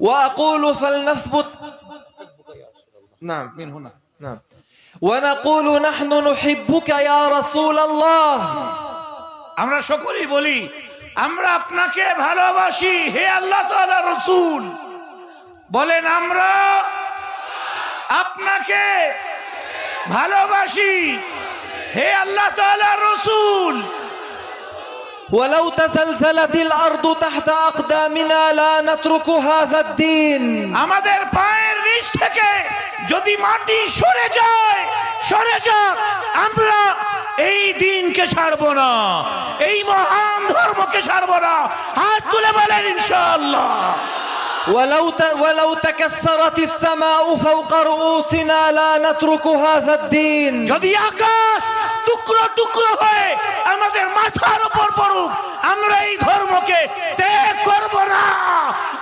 وأقول فلنثبت نعم من هنا نعم ونقول نحن نحبك يا رسول الله আমরা সকলেই বলি আমরা আপনাকে ভালোবাসি হে আল্লাহ তাআলা রসুল বলেন আমরা আপনাকে ভালোবাসি হে আল্লাহ তাআলা রসুল ولو تزلزلت الأرض تحت أقدامنا لا نترك هذا الدين আমাদের পায়ের নিচ থেকে যদি মাটি সরে যায় সরে যাক আমরা এই দিনকে ছাড়বো না এই মহান ধর্মকে ছাড়বো না হাত তুলে বলেন ইনশাআল্লাহ ولو ت... ولو تكسرت السماء فوق رؤوسنا لا نترك هذا الدين যদি আকাশ টুকরো টুকরো হয়ে আমাদের মাথার উপর পড়ুক। আমরা এই ধর্মকে ত্যাগ করব না।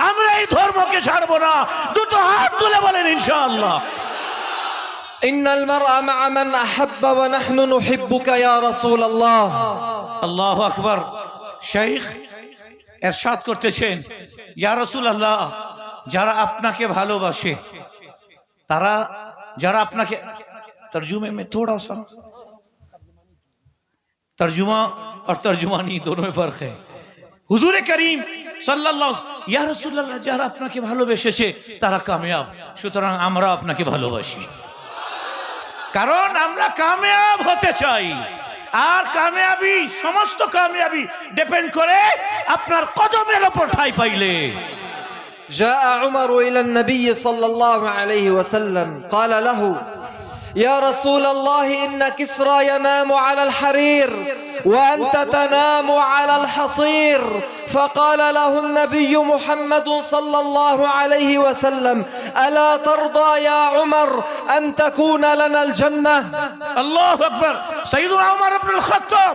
আমরা এই ধর্মকে ছাড়বো না। দুটো হাত তুলে বলেন ইনশাআল্লাহ। إن المرأة مع من أحب ونحن نحبك يا رسول الله الله أكبر شيخ এরশাদ করতেছেন ইয়া রসুল আল্লাহ যারা আপনাকে ভালোবাসে তারা যারা আপনাকে তর্জুমে মে থোড়া সা तर्जुमा और तर्जुमानी दोनों में फर्क है হুজুর করিম সাল্লাল্লাহু ইয়া রাসূলুল্লাহ যারা আপনাকে ভালোবেসেছে তারা কামিয়াব সুতরাং আমরা আপনাকে ভালোবাসি কারণ আমরা কামিয়াব হতে চাই আর কামিয়াবি সমস্ত কামিয়াবি ডিপেন্ড করে আপনার কদমের ওপর ঠাই পাইলে جاء عمر إلى النبي صلى الله عليه وسلم قال له يا رسول الله إن كسرى ينام على الحرير وأنت تنام على الحصير فقال له النبي محمد صلى الله عليه وسلم ألا ترضى يا عمر أن تكون لنا الجنة আল্লাহ আকবর সঈদুল উমর ইবনুল খাত্তাব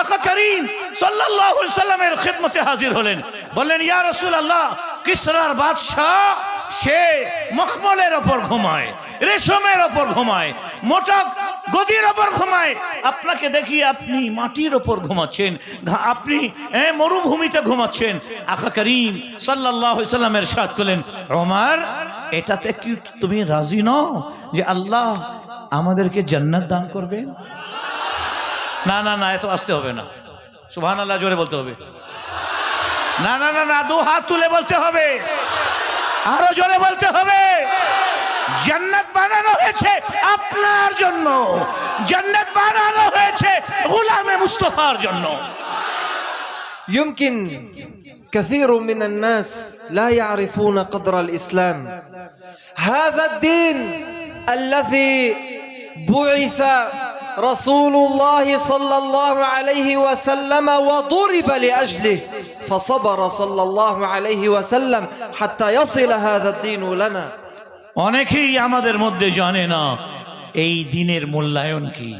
আকা করিম সাল্লাল্লাহু আলাইহি সাল্লামের খিদমতে হাজির হলেন বললেন ইয়া রাসূলুল্লাহ কিসরার বাদশা সে মখমলের ওপর ঘুমায় রেশমের ওপর ঘুমায়, মোটা গদির ওপর ঘুমায়। আপনাকে দেখি আপনি মাটির ওপর ঘুমাচ্ছেন আপনি মরুভূমিতে ঘুমাচ্ছেন। আকা করিম আলাইহি সাল্লামের সাথ করলেন, ওমর, এটাতে কি তুমি রাজি নও যে আল্লাহ আমাদেরকে জান্নাত দান করবে না না না এত আসতে হবে না। সুবহান আল্লাহ জোরে বলতে হবে। না না না না, দু হাত তুলে বলতে হবে। আরও জোরে বলতে হবে। জান্নাত বানানো হয়েছে আপনার জন্য জান্নাত বানানো হয়েছে গোলামে মুস্তফার জন্য يمكن كثير من الناس لا يعرفون قدر الإسلام هذا الدين الذي بعث رسول الله صلى الله عليه وسلم وضرب لأجله فصبر صلى الله عليه وسلم حتى يصل هذا الدين لنا অনেকেই আমাদের মধ্যে জানে না, এই দিনের মূল্যায়ন কি?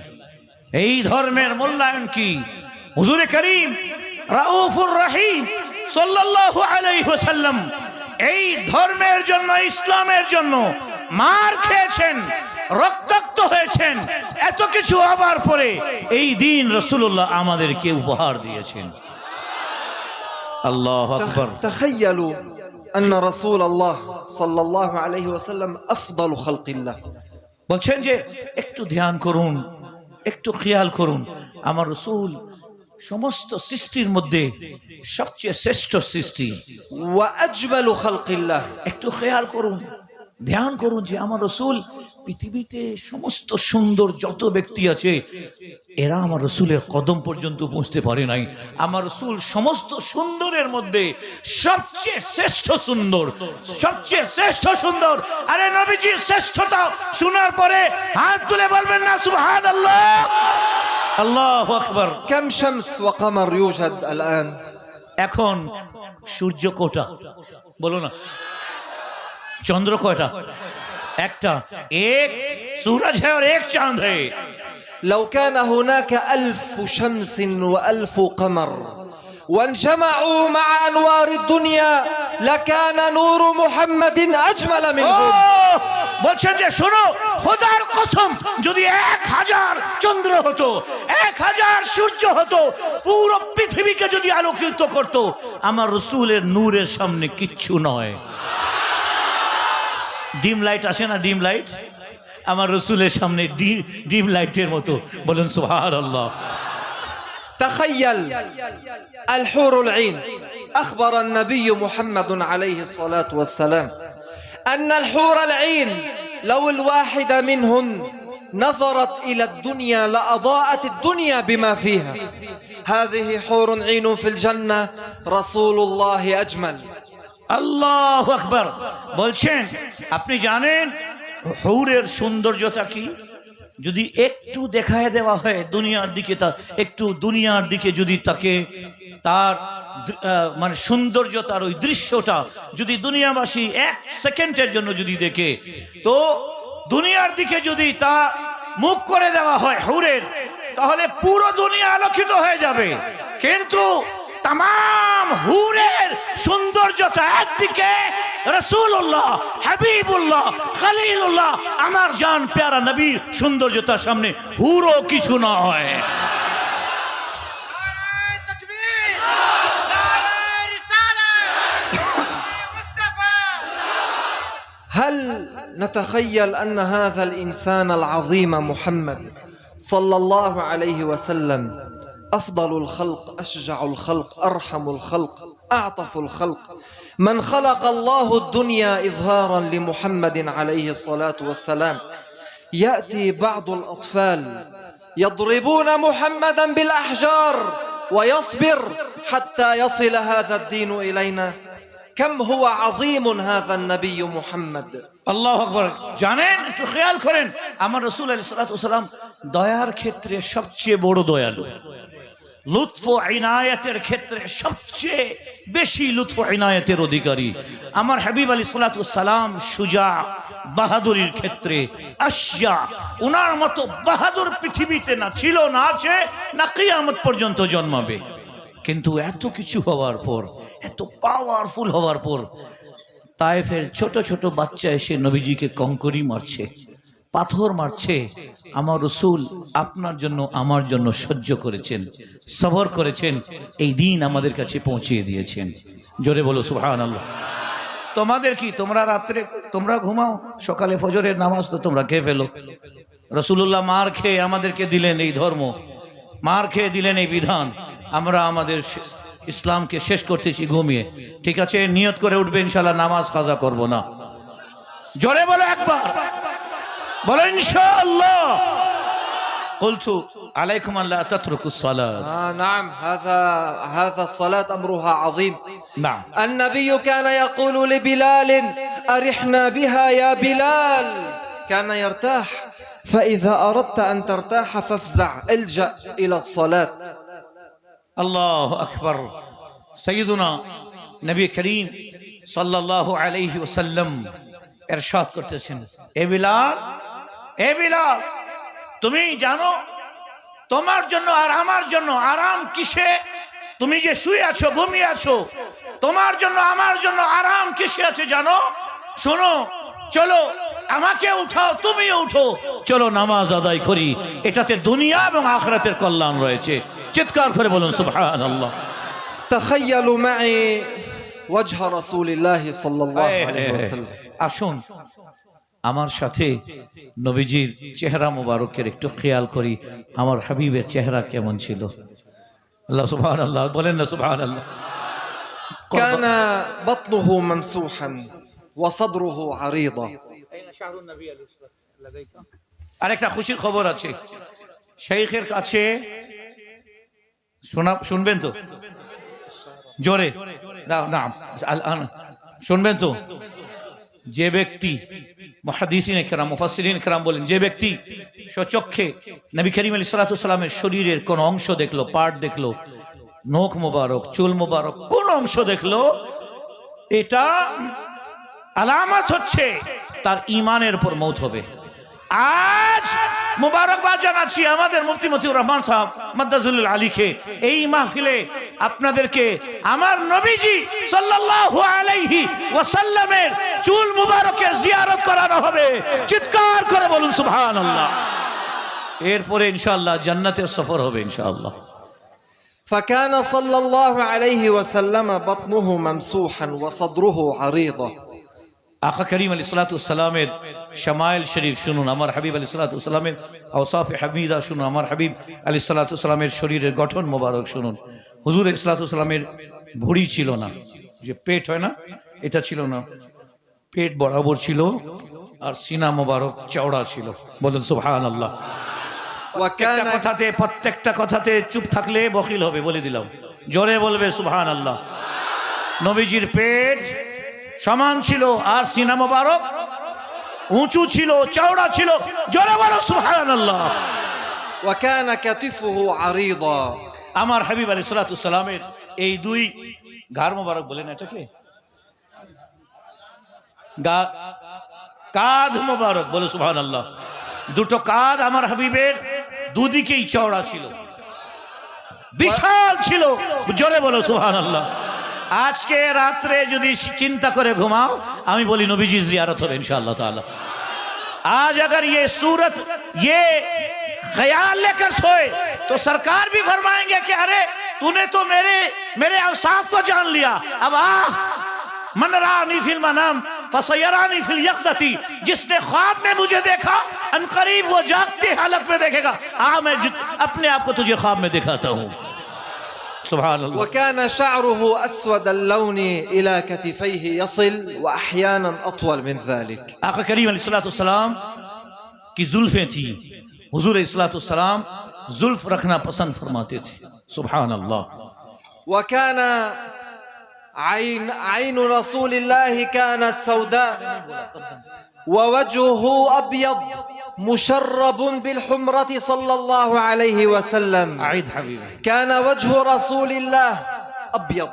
এই ধর্মের মূল্যায়ন কি? হুজুরে করিম রাউফুর রাহিম সাল্লাল্লাহু আলাইহি ওয়াসাল্লাম এই ধর্মের জন্য, ইসলামের জন্য মার খেয়েছেন, রক্তাক্ত হয়েছেন, এত কিছু আবার পরে এই দিন রসুল্লাহ আমাদেরকে উপহার দিয়েছেন। আল্লাহ আকবার। তাখাইয়ালু আন্না রাসূলুল্লাহ সাল্লাহ আলাইহি ওসাল্লাম আফদাল খালকিল্লাহ। বলছেন যে একটু ধ্যান করুন একটু খেয়াল করুন। আমার রসুল সমস্ত সৃষ্টির মধ্যে সবচেয়ে শ্রেষ্ঠ সৃষ্টি। একটু খেয়াল করুন। ধ্যান করুন যে আমার রসুল পৃথিবীতে সমস্ত সুন্দর যত ব্যক্তি আছে এরা আমার রসুলের কদম পর্যন্ত পৌঁছতে পারে নাই। আমার রসুল সমস্ত সুন্দরের মধ্যে সবচেয়ে শ্রেষ্ঠ সুন্দর সবচেয়ে শ্রেষ্ঠ সুন্দর। আরে নবীজি শ্রেষ্ঠতা শোনার পরে হাত তুলে বলবেন না সুহান আল্লাহ আল্লাহ আকবর। কেম শামস ওয়া আল এখন সূর্য কোটা বলো না। চন্দ্র কয়টা? একটা। এক সূরজ হে আর এক চাঁদ হে لو كان هناك الف شمس وألف قمر وانجمعوا مع انوار الدنيا لكان نور محمد اجمل منهم বলছেন যে শোনো খোদার কসম যদি এক হাজার চন্দ্র হতো এক হাজার সূর্য হতো পুরো পৃথিবীকে যদি আলোকিত করত আমার রসুলের নূরের সামনে কিচ্ছু নয়। ডিম লাইট আসে না ডিম লাইট আমার রসুলের সামনে ডি- ডিম লাইটের মতো বলুন সুহার আল্লাহ تخيل الحور العين أخبر النبي محمد عليه الصلاة والسلام أن الحور العين لو الواحدة منهن نظرت إلى الدنيا لأضاءت الدنيا بما فيها هذه حور عين في الجنة رسول الله أجمل আল্লাহ আকবর। বলছেন, আপনি জানেন, হৌরের সৌন্দর্যতা কি? যদি একটু দেখায় দেওয়া হয় দুনিয়ার দিকে তার একটু দুনিয়ার দিকে যদি তাকে, তার মানে সৌন্দর্যতার ওই দৃশ্যটা যদি দুনিয়াবাসী এক সেকেন্ডের জন্য যদি দেখে, তো দুনিয়ার দিকে যদি তা মুখ করে দেওয়া হয় হৌরের, তাহলে পুরো দুনিয়া আলোকিত হয়ে যাবে। কিন্তু তাম হুরের সৌন্দর্যতা একদিকে রসুল্লাহ হাবিবুল্লাহ খালিলুল্লাহ আমার জান প্যারা নবীর সৌন্দর্যতার সামনে হুরও কিছু নয় نعرة تكبير نعرة رسالة مصطفى هل نتخيل أن هذا الإنسان العظيم محمد صلى الله عليه وسلم أفضل الخلق أشجع الخلق أرحم الخلق أعطف الخلق من خلق الله الدنيا إظهارا لمحمد عليه الصلاة والسلام يأتي بعض الأطفال يضربون محمدا بالأحجار ويصبر حتى يصل هذا الدين إلينا كم هو عظيم هذا النبي محمد আল্লাহ আকবর জানেন একটু খেয়াল করেন আমার রসুল আলী সালাম দয়ার ক্ষেত্রে সবচেয়ে বড় দয়ালু লুৎফ ইনায়াতের ক্ষেত্রে সবচেয়ে বেশি লুৎফ ইনায়াতের অধিকারী। আমার হাবিব আলী সালাম সুজা বাহাদুরির ক্ষেত্রে আশিয়া উনার মতো বাহাদুর পৃথিবীতে না ছিল, না আছে, না কিয়ামত পর্যন্ত জন্মাবে। কিন্তু এত কিছু হওয়ার পর, এত পাওয়ারফুল হওয়ার পর, তায়েফের ছোট ছোট বাচ্চা এসে নবীজিকে কঙ্করি মারছে। পাথর মারছে, আমার রসুল আপনার জন্য, আমার জন্য সহ্য করেছেন, সবর করেছেন, এই দিন আমাদের কাছে পৌঁছিয়ে দিয়েছেন। জোরে বলো সুহান আল্লাহ তোমাদের কি, তোমরা রাত্রে, তোমরা ঘুমাও, সকালে ফজরের নামাজ তো তোমরা খেয়ে ফেলো। রসুল্লাহ মার খেয়ে আমাদেরকে দিলেন এই ধর্ম, মার খেয়ে দিলেন এই বিধান। আমরা আমাদের ইসলামকে শেষ করতেছি ঘুমিয়ে। ঠিক আছে? নিয়ত করে উঠবে ইনশাল্লাহ নামাজ কাজা করব না। জোরে বলো একবার। বলো ইনশাআল্লাহ قلت عليكم ان لا تتركوا الصلاه آه نعم هذا هذا الصلاة أمرها عظيم نعم النبي كان يقول لبلال أرحنا بها يا بلال كان يرتاح فإذا أردت أن ترتاح فافزع الجأ إلى الصلاة আল্লাহ আকবর সৈয়দুনা নবী করিম সাল্লাল্লাহু আলাইহি ওসাল্লাম এরশাদ করতেছেন এ বিলাল হে বিলাল তুমি জানো তোমার জন্য আর আমার জন্য আরাম কিসে? তুমি যে শুয়ে আছো ঘুমিয়ে আছো তোমার জন্য আমার জন্য আরাম কিসে আছে জানো? শোনো চলো আমাকে উঠাও তুমি উঠো। চলো নামাজ আদায় করি। এটাতে দুনিয়া এবং আখরাতের কল্যাণ রয়েছে। চিৎকার করে বলুন সুবহান তাখাইয়ালু মাই ওয়াজহা রাসূলিল্লাহি সাল্লাল্লাহু আলাইহি ওয়াসাল্লাম। আসুন। আমার সাথে নবীজির চেহারা মোবারকের একটু খেয়াল করি আমার হাবিবের চেহারা কেমন ছিল আল্লাহ সুবহান আল্লাহ বলেন না সুবহান আল্লাহ كان بطنه ممسوحا وصدره عريضا আরেকটা খুশির খবর আছে শেখের কাছে শোনা শুনবেন তো জোরে না না আল- আন- শুনবেন তো যে ব্যক্তি মহাদিসিন মুফাসসিরিন খেরাম বলেন, যে ব্যক্তি সচক্ষে নবী করিম আলী সালাতামের শরীরের কোন অংশ দেখল পার্ট দেখল, নখ মোবারক, চুল মোবারক, কোন অংশ দেখল, এটা আলামত হচ্ছে তার ইমানের উপর মৌত হবে। আজ মুবারকবাদ জানাচ্ছি আমাদের মুফতি মতিউর রহমান সাহেব মাদ্দাজুল আলীকে এই মাহফিলে আপনাদেরকে আমার নবীজি সাল্লাল্লাহু আলাইহি ওয়াসাল্লামের চুল মুবারকের জিয়ারত করানো হবে চিৎকার করে বলুন সুবহানাল্লাহ এরপরে ইনশাআল্লাহ জান্নাতের সফর হবে ইনশাআল্লাহ فكان صلى الله عليه وسلم بطنه ممسوحا وصدره عريضا আকা করিম আলী সালাতামের শামাইল শরীফ শুনুন আমার হাবিব আলী সালাতামের আওসাফ হাবিদা শুনুন আমার হাবিব আলী সালাতামের শরীরের গঠন মোবারক শুনুন। হুজুর সালাতামের ভুড়ি ছিল না যে পেট হয় না এটা ছিল না। পেট বরাবর ছিল আর সিনা মোবারক চওড়া ছিল। বলুন সুহান আল্লাহ কথাতে প্রত্যেকটা কথাতে চুপ থাকলে বকিল হবে বলে দিলাম। জোরে বলবে সুহান আল্লাহ নবীজির পেট সমান ছিল আর সিনা মোবারক উঁচু ছিল চওড়া ছিল। জোরে বলো সুবহানাল্লাহ। ওয়া কানা কাতিফুহু আরিদা। আমার হাবিব আলাইহিস সালাতু সালামের এই দুই ঘাড় মোবারক বলেন এটাকে। কাঁধ মোবারক বলে সুবহানাল্লাহ। দুটো কাঁধ আমার হাবিবের দুদিকেই চওড়া ছিল। বিশাল ছিল। জোরে বলো সুবহানাল্লাহ। আল্লাহ آج کے رات আজকে রাত্রে যদি চিন্তা করে ঘুমাও، আমি বলি নবীজি জিয়ারত হবে انشاءاللہ تعالی آج اگر یہ صورت یہ خیال لے کر سوئے تو سرکار بھی فرمائیں گے کہ ارے تو نے تو میرے میرے اوصاف کو جان لیا اب آہ من رانی فی المنام فسیرانی فی الیقزتی جس نے خواب میں مجھے دیکھا انقریب وہ جاگتی حالت میں دیکھے گا آہ میں اپنے آپ کو تجھے خواب میں دکھاتا ہوں سبحان الله. وكان شعره أسود اللون إلى كتفيه يصل وأحيانا أطول من ذلك. اخ كريم عليه الصلاة والسلام کی زلفیں تھیں حضور علیہ والسلام زلف رکھنا پسند فرماتے تھے سبحان اللہ وكان عين عين رسول الله كانت سوداء. ووجهه أبيض مشرب بالحمرة صلى الله عليه وسلم عيد حبيبي كان وجه رسول الله أبيض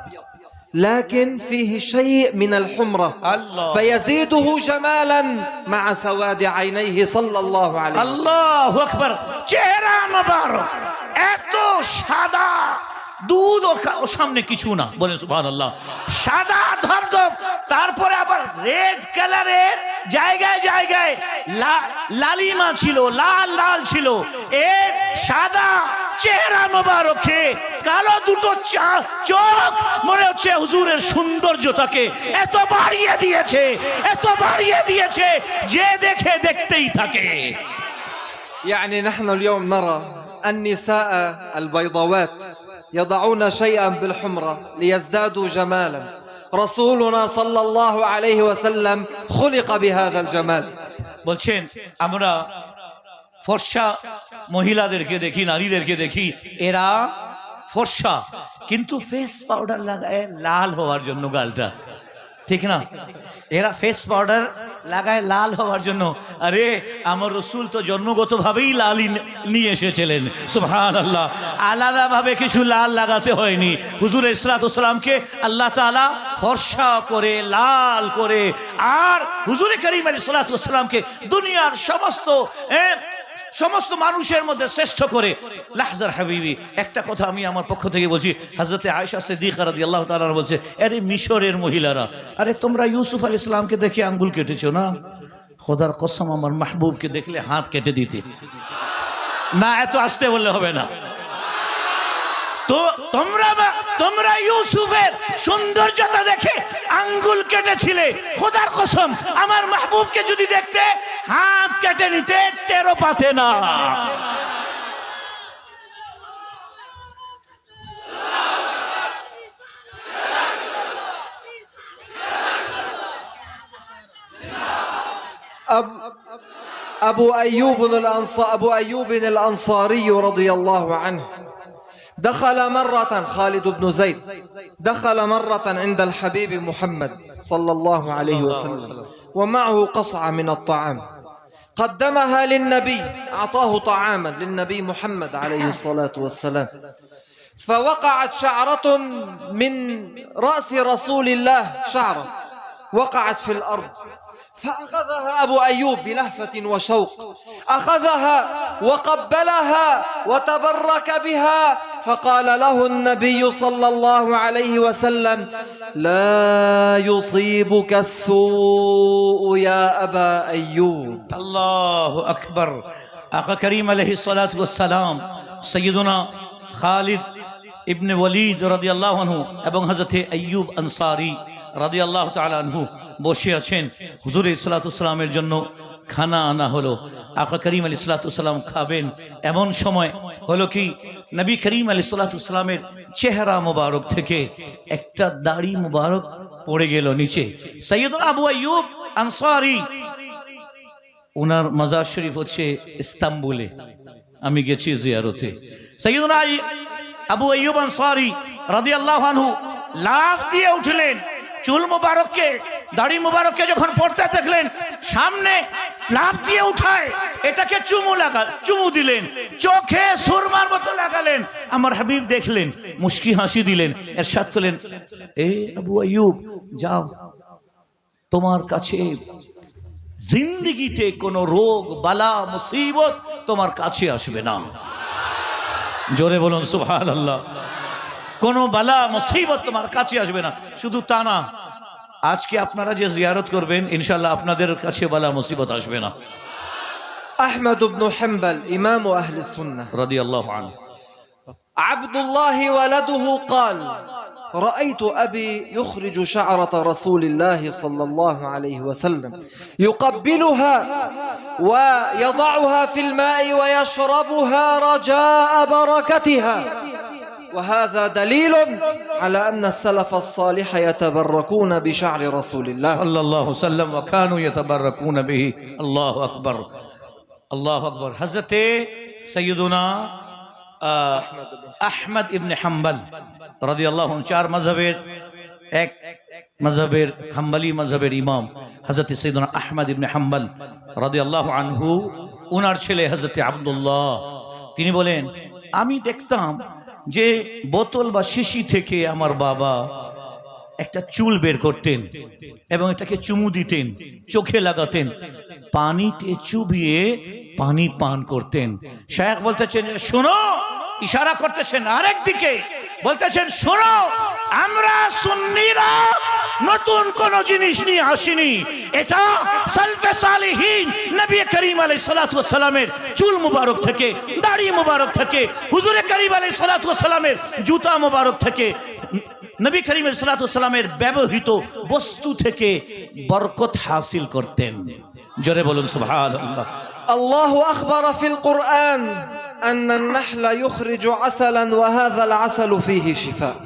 لكن فيه شيء من الحمرة الله. فيزيده جمالا مع سواد عينيه صلى الله عليه وسلم আল্লাহ আকবার চেহারা মোবারক এত সাদা দুধ ওর কা- ওর সামনে কিছু না বলেন সুবহান আল্লাহ সাদা ধবধব তারপরে আবার রেড কালারের জায়গায় জায়গায় লা- লালিমা ছিল লাল লাল ছিল এর সাদা চেহারা মোবারকে কালো দুটো চা- চোখ মনে হচ্ছে হুজুরের সৌন্দর্যটাকে এত বাড়িয়ে দিয়েছে এত বাড়িয়ে দিয়েছে যে দেখে দেখতেই থাকে يعني نحن اليوم نرى النساء البيضاوات يضعون شيئا بالحمرة ليزدادوا جمالا رسولنا صلى الله عليه وسلم خلق بهذا الجمال বলছেন আমরা ফর্সা মহিলাদেরকে দেখি নারীদেরকে দেখি এরা ফর্সা কিন্তু ফেস পাউডার লাগায় লাল হওয়ার জন্য গালটা ঠিক না এরা ফেস পাউডার লাগায় লাল হওয়ার জন্য। আরে, আমার রসুল তো জন্মগতভাবেই লালই নিয়ে এসেছিলেন। সুহান আল্লাহ আলাদাভাবে কিছু লাল লাগাতে হয়নি। হুজুর ইসলাতামকে আল্লাহ তালা ফর্সা করে, লাল করে, আর হুজুর করিম আলী সালাতামকে দুনিয়ার সমস্ত সমস্ত মানুষের মধ্যে শ্রেষ্ঠ করে। লাহজার হাবিবি, একটা কথা আমি আমার পক্ষ থেকে বলছি হাজরতে আয়সা সিদ্দিকা আল্লাহ তাআলা বলছে, আরে মিশরের মহিলারা, আরে তোমরা ইউসুফ আল ইসলামকে দেখে আঙ্গুল কেটেছো না? খোদার কসম আমার মাহবুবকে দেখলে হাত কেটে দিতে। না, এত আসতে বললে হবে না। তো তোমরা তোমরা ইউসুফের সৌন্দর্যতা দেখে আঙ্গুল কেটেছিলে খোদার কসম আমার মাহবুবকে যদি দেখতে হাত কেটে নিতে টেরো পাতে না أب أبو أيوب الأنصار أبو أيوب الأنصاري رضي الله عنه دخل مرة خالد بن زيد دخل مرة عند الحبيب محمد صلى الله عليه وسلم ومعه قصعة من الطعام. قدمها للنبي أعطاه طعاما للنبي محمد عليه الصلاة والسلام. فوقعت شعرة من رأس رسول الله شعرة وقعت في الأرض. فأخذها أبو أيوب بلهفة وشوق أخذها وقبلها وتبرك بها فقال له النبي صلى الله عليه وسلم لا يصيبك السوء يا أبا أيوب আল্লাহ আকবর আকা করিম আলহি সালাম সৈয়দনা খালিদ ইবনে ওয়ালিদ রাদিয়াল্লাহু আনহু এবং হযরতে আইয়ুব আনসারী রাদিয়াল্লাহু তাআলা আনহু বসে আছেন হুজুর ইসলাতামের জন্য খানা আনা হলো। আকা করিম আলী সালাতাম খাবেন। এমন সময় হলো কি, নবী করিম আলী সালাতামের চেহারা মোবারক থেকে একটা দাড়ি মোবারক পড়ে গেল নিচে। সৈয়দ আবু আয়ুব আনসারি ওনার মাজার শরীফ হচ্ছে ইস্তাম্বুলে। আমি গেছি জিয়ারতে। সৈয়দনা আবু আইয়ুব আনসারি রাদিয়াল্লাহু আনহু লাফ দিয়ে উঠলেন। চুল মোবারককে দাড়ি মোবারককে যখন পড়তে দেখলেন সামনে লাফ দিয়ে উঠায়, এটাকে চুমু লাগা চুমু দিলেন, চোখে সুরমার মতো লাগালেন। আমার হাবিব দেখলেন মুস্কি হাসি দিলেন, এরশাদ করলেন, এ আবু আইয়ুব, যাও। তোমার কাছে জিন্দগিতে কোনো রোগ, বালা, মুসিবত তোমার কাছে আসবে না। জোরে বলুন সুবহান আল্লাহ কোনো বালা, মুসিবত তোমার কাছে আসবে না। শুধু তা না আজকে আপনারা যে জিয়ারত করবেন ইনশাল্লাহ আপনাদের কাছে বালা মুসিবত আসবে না أحمد بن حنبل إمام أهل السنة রাদি আল্লাহ عبد الله ولده قال رأيت أبي يخرج شعرة رسول الله صلى الله عليه وسلم يقبلها ويضعها في الماء ويشربها رجاء بركتها وهذا دليل على أن السلف الصالح يتبركون بشعر رسول الله সাল্লাল্লাহু সাল্লাম ওয়া কানু ইয়াতাবাররাকুনা বিহি আল্লাহু আকবার আল্লাহু আকবার হযরতে সাইয়্যিদুনা আহ, আহমদ ইবনে হাম্বল রাদিয়াল্লাহু আনহু চার মাযহাবের এক মাযহাবের হাম্বলি মাযহাবের ইমাম হযরত সাইয়্যিদুনা আহমদ ইবনে হাম্বল রাদিয়াল্লাহু আনহু উনার ছেলে হযরত আব্দুল্লাহ তিনি বলেন আমি দেখতাম যে বোতল বা শিশি থেকে আমার বাবা একটা চুল বের করতেন এবং এটাকে চুমু দিতেন, চোখে লাগাতেন, পানিতে চুবিয়ে পানি পান করতেন। শায়ক বলতেছেন, শোনো, ইশারা করতেছেন আরেক দিকে বলতেছেন, শোনো, আমরা সুন্নিরা নতুন কোন জিনিস নিয়ে আসিনি এটা সালফে সালিহীন নবী করিম আলাইহিস সালাতু ওয়াস সালামের চুল মুবারক থেকে দাড়ি মুবারক থেকে হুজুরে করিম আলাইহিস সালাতু ওয়াস সালামের জুতা মুবারক থেকে নবী করিম সালামের ব্যবহৃত বস্তু থেকে বরকত হাসিল করতেন জোরে বলুন সুবহানাল্লাহ الله أخبر في القرآن أن النحل يخرج عسلا وهذا العسل فيه شفاء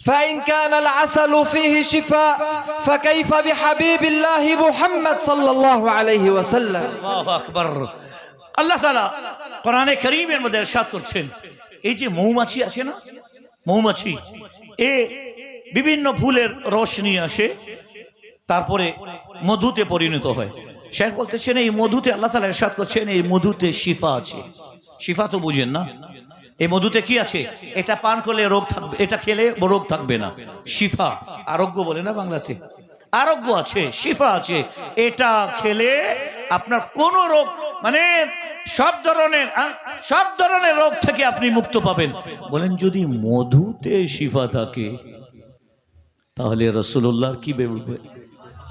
فإن كان العسل فيه شفاء فكيف بحبيب الله محمد صلى الله عليه وسلم আল্লাহু আকবার আল্লাহ তাআলা কোরআনে কারীমের মধ্যে ارشاد করছেন এই যে মৌমাছি আছে না মৌমাছি এ বিভিন্ন ফুলের রস নিয়ে আসে তারপরে মধুতে পরিণত হয় শেখ বলতেছেন এই মধুতে আল্লাহ তালা ارشاد করছেন এই মধুতে শিফা আছে শিফা তো বুঝেন না এই মধুতে কি আছে? এটা পান করলে রোগ থাকবে এটা খেলে রোগ থাকবে না। শিফা। আরোগ্য বলে না বাংলাতে? আরোগ্য আছে, শিফা আছে। এটা খেলে আপনার কোন রোগ মানে সব ধরনের সব ধরনের রোগ থেকে আপনি মুক্ত পাবেন। বলেন, যদি মধুতে শিফা থাকে, তাহলে রসুল্লাহর কি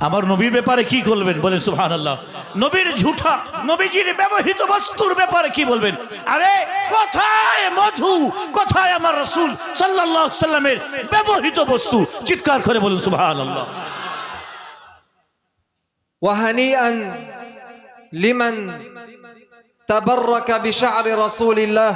আমার নবীর ব্যাপারে কি বলবেন? বলেন সুহান আল্লাহ নবীর ঝুঠা, নবীজির ব্যবহৃত বস্তুর ব্যাপারে কি বলবেন? আরে, কোথায় মধু, কোথায় আমার রসুল সাল্লাহ সাল্লামের ব্যবহৃত বস্তু। চিৎকার করে বলুন সুহান আল্লাহ ওয়াহানি আন লিমান তাবাররাকা বিশাআরি রাসূলিল্লাহ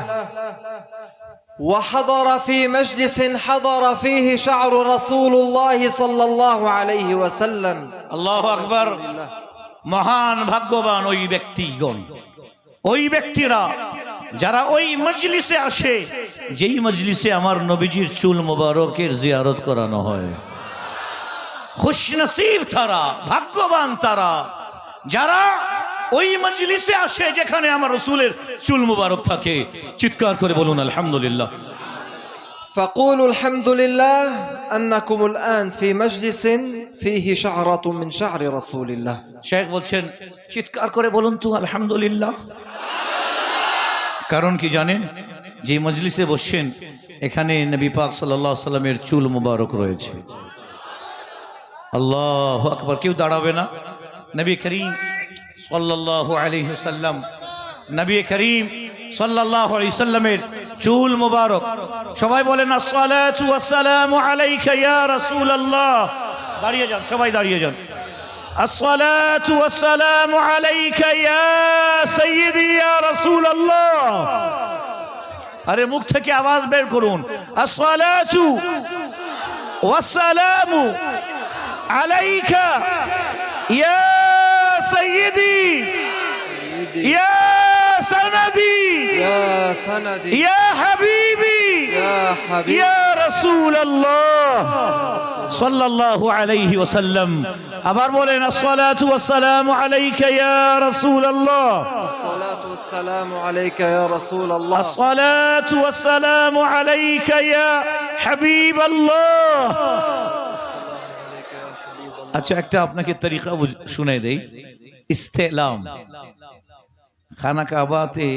وحضر في مجلس حضر فيه شعر رسول الله صلى الله عليه وسلم আল্লাহ আকবর মহান ভাগ্যবান ওই ব্যক্তিগণ ওই ব্যক্তিরা যারা ওই মজলিসে আসে যেই মজলিসে আমার নবীজির চুল মোবারকের জিয়ারত করানো হয় খুশনসিব তারা ভাগ্যবান তারা যারা ওই মজলিসে আসে যেখানে আমার রসুলের চুল মুবারক থাকে চিৎকার করে বলুন আলহামদুলিল্লাহ فقولوا الحمد لله أنكم الآن في مجلس فيه شعرة من شعر رسول الله শেখ বলছেন চিৎকার করে বলুন তো আলহামদুলিল্লাহ কারণ কি জানেন যে মজলিসে বসছেন এখানে নবী পাক সাল্লাহ সাল্লামের চুল মুবারক রয়েছে আল্লাহ আকবর কেউ দাঁড়াবে না নবী করিম সাল্লাহ আলাইহি সাল্লাম নবী করিম সাল্লাহ আলাইহি সাল্লামের চুল মুবারক সবাই বলেন আসসালাতু ওয়াসসালামু আলাইকা ইয়া রাসূলুল্লাহ দাঁড়িয়ে যান সবাই দাঁড়িয়ে যান الصلاة والسلام عليك يا سيدي يا رسول الله আরে মুখ থেকে আওয়াজ বের করুন الصلاة والسلام عليك يا سيدي يا سندي يا سندي يا حبيبي يا حبيبي يا رسول الله صلى الله عليه وسلم আবার বলেন الصلاة والسلام عليك يا رسول الله الصلاة والسلام عليك يا رسول الله الصلاة والسلام عليك يا حبيب الله আচ্ছা একটা আপনাকে তরিকা শুনে দেই। ইস্তেলাম। খানা কাবাতে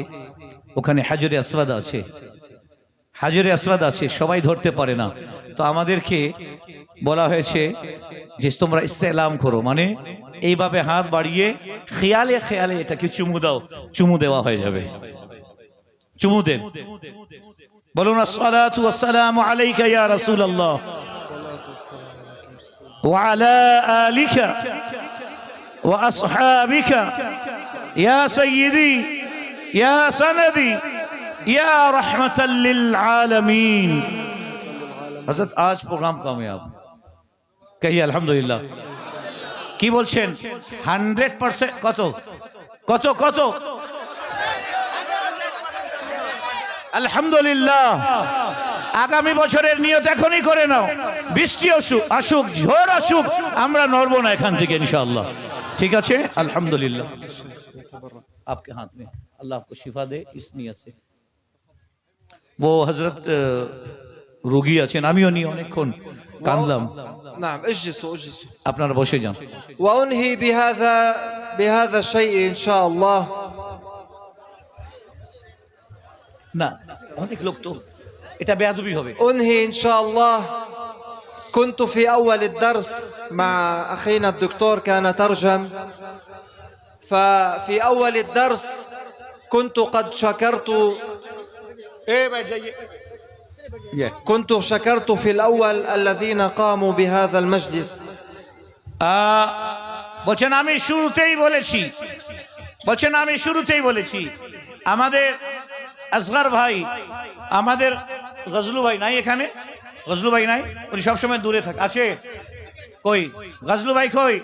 ওখানে হাজরে আসওয়াদ আছে। হাজরে আসওয়াদ আছে, সবাই ধরতে পারে না। তো আমাদেরকে বলা হয়েছে যে, তোমরা ইস্তেলাম করো। মানে এইভাবে হাত বাড়িয়ে খেয়ালে খেয়ালে এটাকে চুমু দাও, চুমু দেওয়া হয়ে যাবে। চুমু দেন। বলুন ওয়াসসালামু আলাইকা ইয়া রাসূলুল্লাহ। وعلى آلك وأصحابك. يا سيدي يا سندي يا رحمة للعالمين. حضرت آج پروگرام کامیاب کہیے الحمدللہ. কি বলছেন হান্ড্রেড পার্সেন্ট کتو؟ کتو کتو؟ الحمدللہ. আগামী বছরের নিয়ত এখনই করে নাও। বৃষ্টি অসুখ আসুক ঝোর আসুক আমরা নড়ব না এখান থেকে ইনশাআল্লাহ। ঠিক আছে? আলহামদুলিল্লাহ। আপকে হাত মে আল্লাহ আপকে শিফা দে ইস নিয়ত ও হজরত রোগী আছেন আমিও নিয়ে অনেকক্ষণ কান্দলাম نعم اجلسوا اجلسوا আপনারা বসে যান। وانهي بهذا بهذا الشيء ان شاء الله না অনেক লোক তো এটা বেয়াদবি হবে انهي ان شاء الله كنت في اول الدرس مع اخينا الدكتور كان ترجم ففي اول الدرس كنت قد شكرت كنت شكرت في الاول الذين قاموا بهذا المجلس আহ, বলছেন আমি শুরুতেই বলেছি বলছেন আমি শুরুতেই বলেছি আমাদের আসগার ভাই আমাদের গজলু ভাই নাই এখানে? গজলু ভাই নাই? উনি সবসময় দূরে থাকে। আছে? কই? গজলু ভাই কই?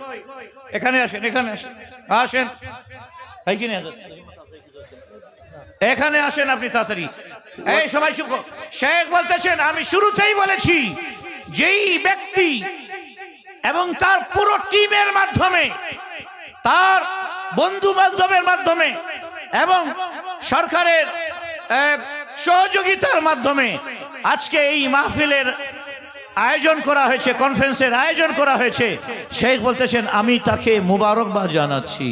এখানে আসেন এখানে আসেন। আসেন। ভাই কিনে এখানে আসেন আপনি তাড়াতাড়ি। এই, সবাই চুপ। শেখ বলতেছেন, আমি শুরুতেই বলেছি, যেই ব্যক্তি এবং তার পুরো টিমের মাধ্যমে, তার বন্ধু বান্ধবের মাধ্যমে এবং সরকারের সহযোগিতার মাধ্যমে আজকে এই মাহফিলের আয়োজন করা হয়েছে কনফারেন্সের আয়োজন করা হয়েছে শেখ বলতেছেন আমি তাকে মুবারকবাদ জানাচ্ছি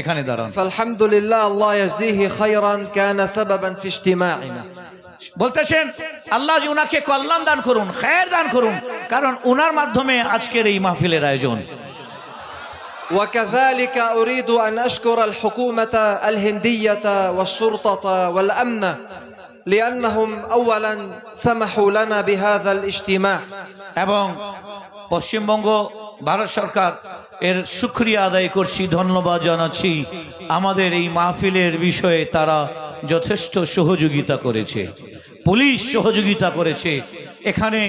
এখানে দাঁড়ান فالحمد لله الله يجزيه خيرا كان سببا في اجتماعنا বলতেছেন আল্লাহ যে উনাকে কল্যাণ দান করুন খায়ের দান করুন কারণ উনার মাধ্যমে আজকের এই মাহফিলের আয়োজন وكذلك أريد أن أشكر الحكومة الهندية والشرطة والأمن লিআন্নাহুম আউয়ালান সামাহু লানা বিহাদাল ইজতিমা। এবং পশ্চিমবঙ্গ, ভারত সরকার এর শুক্রিয়া আদায় করছি, ধন্যবাদ জানাচ্ছি। আমাদের এই মাহফিলের বিষয়ে তারা যথেষ্ট সহযোগিতা করেছে। পুলিশ সহযোগিতা করেছে। এখানে